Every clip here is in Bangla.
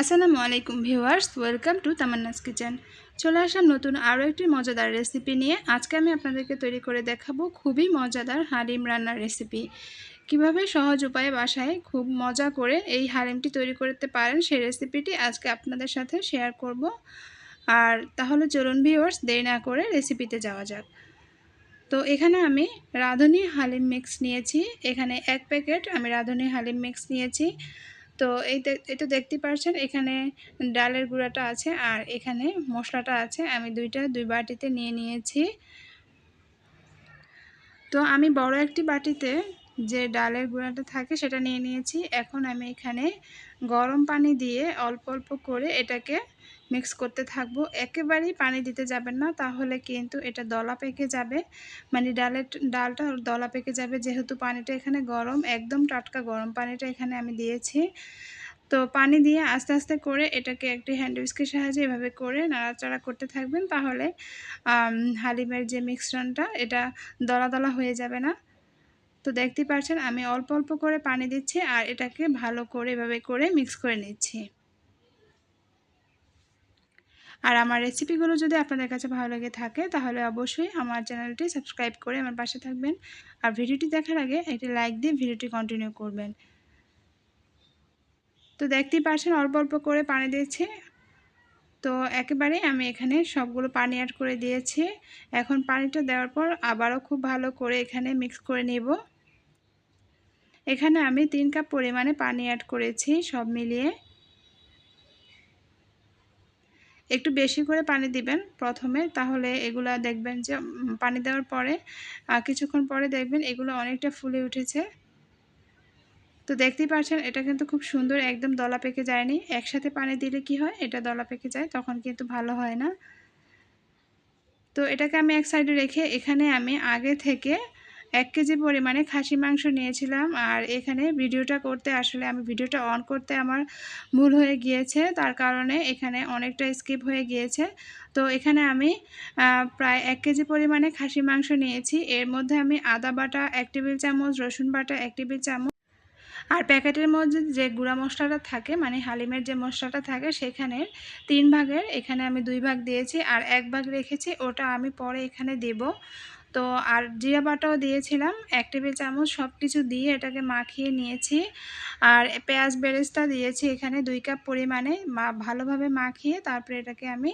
আসসালামু আলাইকুম viewers, welcome to Tamanna's kitchen. চলে আসলাম নতুন আরও একটি মজাদার রেসিপি নিয়ে। আজকে আমি আপনাদেরকে তৈরি করে দেখাবো খুবই মজাদার হালিম রান্নার রেসিপি। কীভাবে সহজ উপায়ে বাসায় খুব মজা করে এই হালিমটি তৈরি করতে পারেন সেই রেসিপিটি আজকে আপনাদের সাথে শেয়ার করব। আর তাহলে চলুন ভিউয়ার্স, দেরি না করে রেসিপিতে যাওয়া যাক। তো এখানে আমি রাঁধুনি হালিম মিক্স নিয়েছি। এখানে এক প্যাকেট আমি রাঁধুনি হালিম মিক্স নিয়েছি। তো এই এটা দেখতে পাচ্ছেন এখানে ডালের গুঁড়াটা আছে আর এখানে মশলাটা আছে। আমি দুইটা, দুই বাটিতে নিয়ে নিয়েছি। তো আমি বড় একটি বাটিতে যে ডালের গুঁড়াটা থাকে সেটা নিয়ে নিয়েছি। এখন আমি এখানে গরম পানি দিয়ে অল্প অল্প করে এটাকে মিক্স করতে থাকব। একেবারেই পানি দিতে যাবেন না, তাহলে কিন্তু এটা দলা পেকে যাবে। মানে ডালের ডালটা দলা পেকে যাবে, যেহেতু পানিটা এখানে গরম, একদম টাটকা গরম পানিটা এখানে আমি দিয়েছি। তো পানি দিয়ে আস্তে আস্তে করে এটাকে একটি হ্যান্ড উইস্কের সাহায্যে এভাবে করে নাড়াচাড়া করতে থাকবেন, তাহলে হালিমের যে মিশ্রণটা এটা দলা দলা হয়ে যাবে না। তো দেখতে পাচ্ছেন আমি অল্প অল্প করে পানি দিচ্ছি আর এটাকে ভালো করে এভাবে করে মিক্স করে নিচ্ছি। আর আমার রেসিপিগুলো যদি আপনাদের কাছে ভালো লেগে থাকে, তাহলে অবশ্যই আমার চ্যানেলটি সাবস্ক্রাইব করে আমার পাশে থাকবেন। আর ভিডিওটি দেখার আগে একটি লাইক দিয়ে ভিডিওটি কন্টিনিউ করবেন। তো দেখতেই পাচ্ছেন অল্প অল্প করে পানি দিয়েছি। তো একেবারে আমি এখানে সবগুলো পানি অ্যাড করে দিয়েছি। এখন পানিটা দেওয়ার পর আবারও খুব ভালো করে এখানে মিক্স করে নেব। এখানে আমি তিন কাপ পরিমাণে পানি অ্যাড করেছি, সব মিলিয়ে। একটু বেশি করে পানি দিবেন প্রথমে, তাহলে এগুলা দেখবেন যে পানি দেওয়ার পরে কিছুক্ষণ পরে দেখবেন এগুলো অনেকটা ফুলে উঠেছে। তো দেখতেই পাচ্ছেন, এটা কিন্তু খুব সুন্দর, একদম দলা পেকে যায়নি। একসাথে পানি দিলে কি হয়? এটা দলা পেকে যায়, তখন কিন্তু ভালো হয় না। তো এটাকে আমি এক সাইডে রেখে এখানে আমি আগে থেকে এক কেজি পরিমাণে খাসি মাংস নিয়েছিলাম আর এখানে ভিডিওটা করতে আসলে আমি ভিডিওটা অন করতে আমার ভুল হয়ে গিয়েছে। তার কারণে এখানে অনেকটা স্কিপ হয়ে গিয়েছে। তো এখানে আমি প্রায় এক কেজি পরিমাণে খাসি মাংস নিয়েছি। এর মধ্যে আমি আদা বাটা, এক টেবিল চামচ, রসুন বাটা, এক টেবিল চামচ আর প্যাকেটের মধ্যে যে গুঁড়া মশলাটা থাকে মানে হালিমের যে মশলাটা থাকে, সেখানে তিন ভাগের এখানে আমি দুই ভাগ দিয়েছি। আর এক ভাগ রেখেছি, ওটা আমি পরে এখানে দেব। তো আর জিরা বাটাও দিয়েছিলাম, এক টেবিল চামচ সব কিছু দিয়ে এটাকে মাখিয়ে নিয়েছি। আর পেঁয়াজ বেরেস্তা দিয়েছি এখানে দুই কাপ পরিমাণে। ভালোভাবে মাখিয়ে তারপরে এটাকে আমি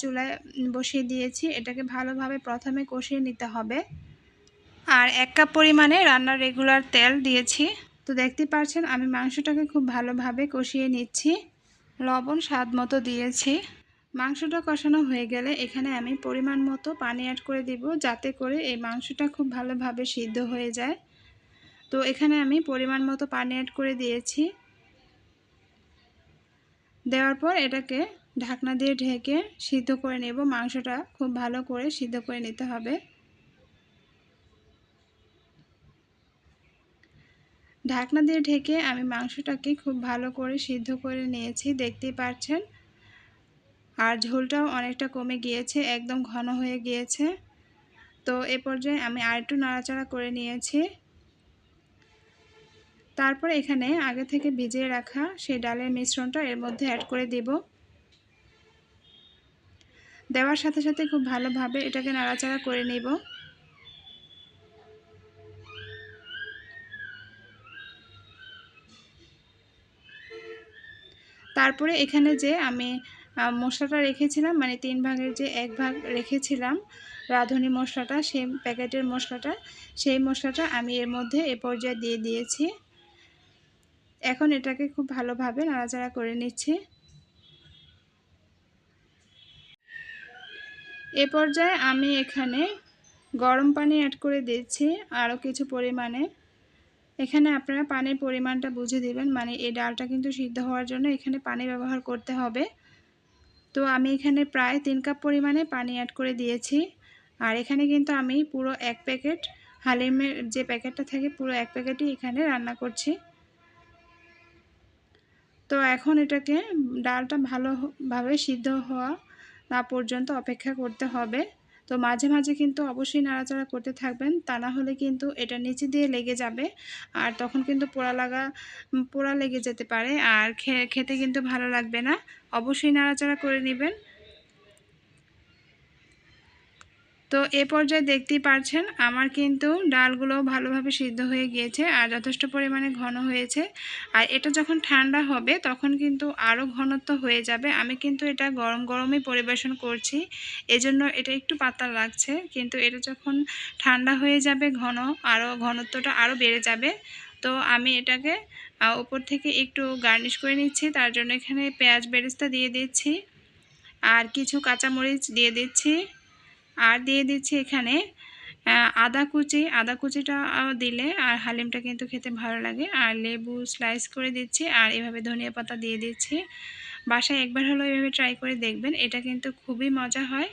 চুলায় বসিয়ে দিয়েছি। এটাকে ভালোভাবে প্রথমে কষিয়ে নিতে হবে। আর এক কাপ পরিমাণে রান্নার রেগুলার তেল দিয়েছি। তো দেখতে পাচ্ছেন আমি মাংসটাকে খুব ভালোভাবে কষিয়ে নিচ্ছি। লবণ স্বাদ মতো দিয়েছি। মাংসটা কষানো হয়ে গেলে এখানে আমি পরিমাণ মতো পানি অ্যাড করে দিব যাতে করে এই মাংসটা খুব ভালোভাবে সিদ্ধ হয়ে যায়। তো এখানে আমি পরিমাণ মতো পানি অ্যাড করে দিয়েছি। দেওয়ার পর এটাকে ঢাকনা দিয়ে ঢেকে সিদ্ধ করে নেব। মাংসটা খুব ভালো করে সিদ্ধ করে নিতে হবে। ঢাকনা দিয়ে ঢেকে আমি মাংসটাকে খুব ভালো করে সিদ্ধ করে নিয়েছি। দেখতেই পাচ্ছেন? আর ঝোলটাও অনেকটা কমে গিয়েছে, একদম ঘন হয়ে গিয়েছে। তো এ পর্যায়ে আমি আরেকটু নাড়াচাড়া করে নিয়েছি। তারপর এখানে আগে থেকে ভিজিয়ে রাখা সেই ডালের মিশ্রণটা এর মধ্যে অ্যাড করে দেব। দেওয়ার সাথে সাথে খুব ভালোভাবে এটাকে নাড়াচাড়া করে নেব। তারপরে এখানে যে আমি মশলাটা রেখেছিলাম মানে তিন ভাগের যে এক ভাগ রেখেছিলাম রাঁধুনি মশলাটা, সেই প্যাকেটের মশলাটা, সেই মশলাটা আমি এর মধ্যে এ পর্যায়ে দিয়ে দিয়েছি। এখন এটাকে খুব ভালোভাবে নাড়াচাড়া করে নিচ্ছি। এ পর্যায়ে আমি এখানে গরম পানি অ্যাড করে দিচ্ছি আরও কিছু পরিমাণে। এখানে আপনারা পানির পরিমাণটা বুঝে দেবেন মানে এই ডালটা কিন্তু সিদ্ধ হওয়ার জন্য এখানে পানি ব্যবহার করতে হবে। তো আমি এখানে প্রায় তিন কাপ পরিমাণে পানি অ্যাড করে দিয়েছি। আর এখানে কিন্তু আমি পুরো এক প্যাকেট হালিমের যে প্যাকেটটা থাকে, পুরো এক প্যাকেটই এখানে রান্না করছি। তো এখন এটাকে ডালটা ভালোভাবে সিদ্ধ হওয়া না পর্যন্ত অপেক্ষা করতে হবে। তো মাঝে মাঝে কিন্তু অবশ্যই নাড়াচাড়া করতে থাকবেন। তা না হলে কিন্তু এটা নিচে দিয়ে লেগে যাবে। আর তখন কিন্তু পোড়া লাগা, পোড়া লেগে যেতে পারে। আর খেতে কিন্তু ভালো লাগবে না। অবশ্যই নাড়াচাড়া করে নেবেন। তো এ পর্যায়ে দেখতেই পারছেন, আমার কিন্তু ডালগুলো ভালোভাবে সিদ্ধ হয়ে গিয়েছে আর যথেষ্ট পরিমাণে ঘন হয়েছে। আর এটা যখন ঠান্ডা হবে, তখন কিন্তু আরও ঘনত্ব হয়ে যাবে। আমি কিন্তু এটা গরম গরমই পরিবেশন করছি, এজন্য এটা একটু পাতা লাগছে। কিন্তু এটা যখন ঠান্ডা হয়ে যাবে ঘন আরও ঘনত্বটা আরও বেড়ে যাবে। তো আমি এটাকে উপর থেকে একটু গার্নিশ করে নিচ্ছি। তার জন্য এখানে পেঁয়াজ বেরেস্তা দিয়ে দিচ্ছি। আর কিছু কাঁচামরিচ দিয়ে দিচ্ছি। আর দিয়ে দিচ্ছি এখানে আদা কুচি। আদা কুচিটা দিলে আর হালিমটা কিন্তু খেতে ভালো লাগে। আর লেবু স্লাইস করে দিচ্ছি আর এভাবে ধনিয়া পাতা দিয়ে দিচ্ছি। বাসায় একবার হলেও এভাবে ট্রাই করে দেখবেন। এটা কিন্তু খুবই মজা হয়।